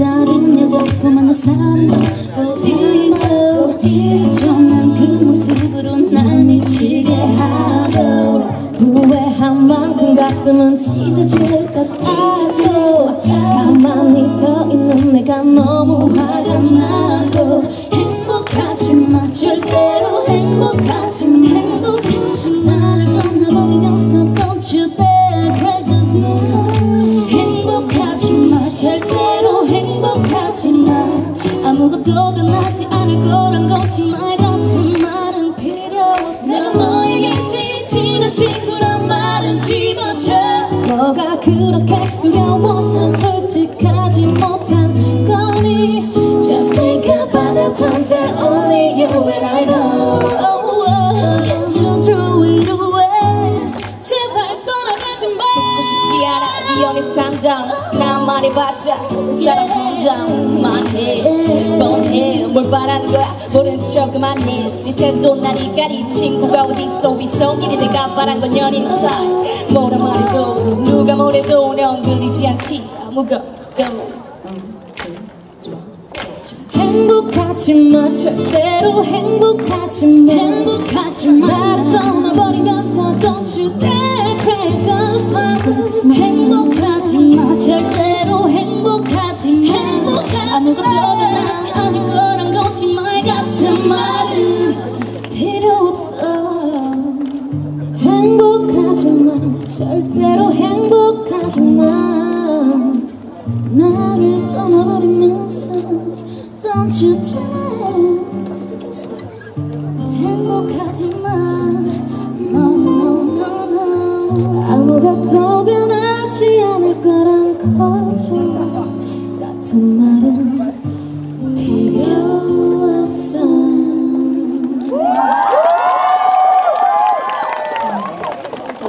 다른 여자도 만나 살고 있고 정한 그 모습으로 날 미치게 하고 후회한 만큼 가슴은 찢어질 것 같아도 내가 너무 화가 나고 행복하지만 절대로 행복하지만 행복하지만 나를 떠나버리면서 Don't you dare cry this night 행복하지만 절대로 행복하지만 아무것도 변하지 않을 거란 거짓말 같은 말은 필요 없어. 내가 너에게 제일 친한 친구란 말은 집어쳐. 너가 그렇게 두려워서 기억의 상담 난 말해봤자 사람 분담만 해 뻔해. 뭘 바라는 거야? 모른 척 그만해. 네 태도 난 이까리. 친구가 어딨어? 위성길이 내가 바란 건 연인 사이. 뭐라 말해도 누가 뭐래도 넌 들리지 않지. 아무것도. 행복하지만 절대로 행복하지만 행복하지만 나를 떠나버리면서 Don't you dare cry cause my 아무것도 변하지 않을 거란 거짓말 같은 말은 필요 없어. 행복하지만 절대로 행복하지만 나를 떠나버리면서 Don't you dare 행복하지만 No no no no 아무것도 변하 같은 말은 필요